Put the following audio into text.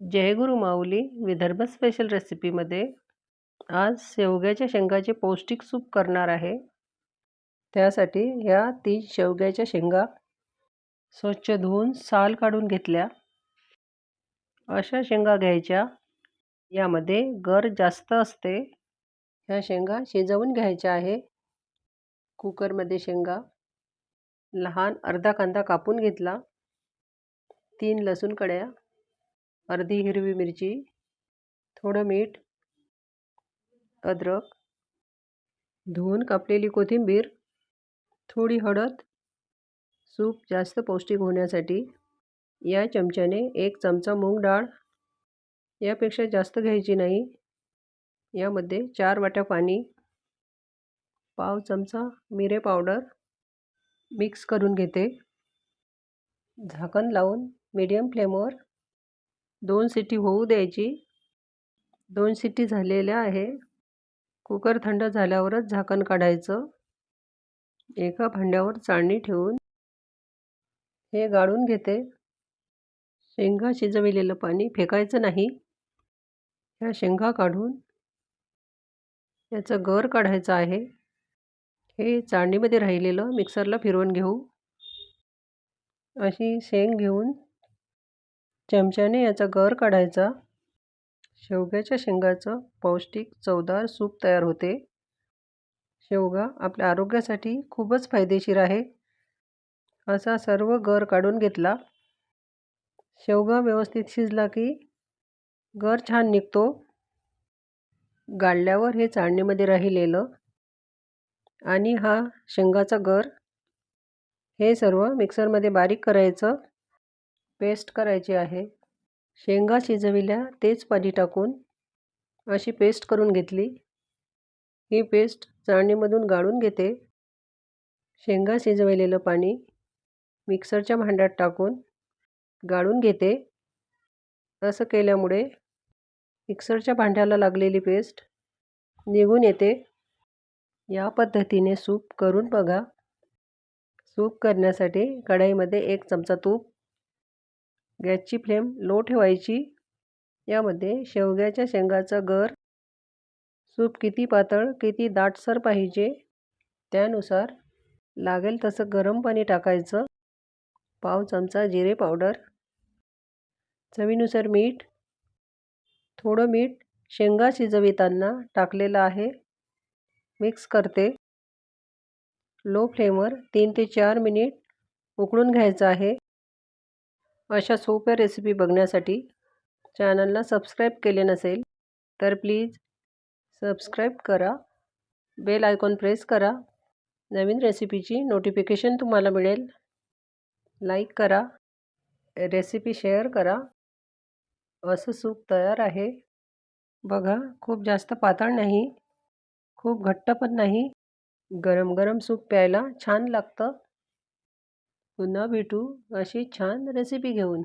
जय गुरु माऊली Vidarbha special रेसिपीमध्ये आज शेवग्याच्या शेंगाचे पौष्टिक सूप करणार आहे. त्यासाठी ह्या तीन शेवग्याच्या शेंगा स्वच्छ धुवून साल काढून घेतल्या. अशा शेंगा घ्यायच्या. यामध्ये गर जास्त असते. ह्या शेंगा शिजवून घ्यायच्या आहे. कुकरमध्ये शेंगा लहान अर्धा कांदा कापून घेतला. तीन लसूण कड्या अर्धी हिरवी मिरची थोडं मीठ अद्रक धुवून कापलेली कोथिंबीर थोडी हळद सूप जास्त पौष्टिक होण्यासाठी या चमच्याने एक चमचा मूग डाळ यापेक्षा जास्त घ्यायची नाही. यामध्ये चार वाट्या पाणी पाव चमचा मिरे पावडर मिक्स करून घेते. झाकण लावून मीडियम फ्लेमवर दोन सिटी होऊ द्यायची. दोन सिटी झालेल्या आहे. कुकर थंड झाल्यावरच झाकण काढायचं. एका भांड्यावर चाळणी ठेवून हे गाळून घेते. शेंगा शिजविलेलं पाणी फेकायचं नाही. ह्या शेंगा काढून याचं गर काढायचं आहे. हे चाळणीमध्ये राहिलेलं मिक्सरला फिरवून घेऊ. अशी शेंग घेऊन चमच्याने याचा गर काढायचा. शेवग्याच्या शेंगाचं पौष्टिक चवदार सूप तयार होते. शेवगा आपल्या आरोग्यासाठी खूपच फायदेशीर आहे. असा सर्व गर काढून घेतला. शेवगा व्यवस्थित शिजला की गर छान निघतो. गाळल्यावर हे चाळणीमध्ये राहिलेलं आणि हा शेंगाचा गर हे सर्व मिक्सरमध्ये बारीक करायचं. पेस्ट करायची आहे. शेंगा शिजविल्या तेच पाणी टाकून अशी पेस्ट करून घेतली. ही पेस्ट चाळणीमधून गाळून घेते. शेंगा शिजवलेलं पाणी मिक्सरच्या भांड्यात टाकून गाळून घेते. असं केल्यामुळे मिक्सरच्या भांड्याला लागलेली पेस्ट निघून येते. या पद्धतीने सूप करून बघा. सूप करण्यासाठी कढईमध्ये एक चमचा तूप गॅसची फ्लेम लो ठेवायची. यामध्ये शेवग्याच्या शेंगाचा गर सूप किती पातळ किती दाटसर पाहिजे त्यानुसार लागेल तसं गरम पाणी टाकायचं. पाव चमचा जिरे पावडर चवीनुसार मीठ थोडं मीठ शेंगा शिजविताना टाकलेलं आहे. मिक्स करते. लो फ्लेमवर तीन ते चार मिनिट उकळून घ्यायचं आहे. अशा सोप्या रेसिपी बघण्यासाठी चॅनलला सबस्क्राईब केले नसेल तर प्लीज सबस्क्राईब करा. बेल आयकॉन प्रेस करा. नवीन रेसिपीची नोटिफिकेशन तुम्हाला मिळेल. लाईक करा. रेसिपी शेअर करा. असं सूप तयार आहे. बघा खूप जास्त पातळ नाही. खूप घट्ट पण नाही. गरम गरम सूप प्यायला छान लागतं. पुन्हा भेटू अशी छान रेसिपी घेऊन.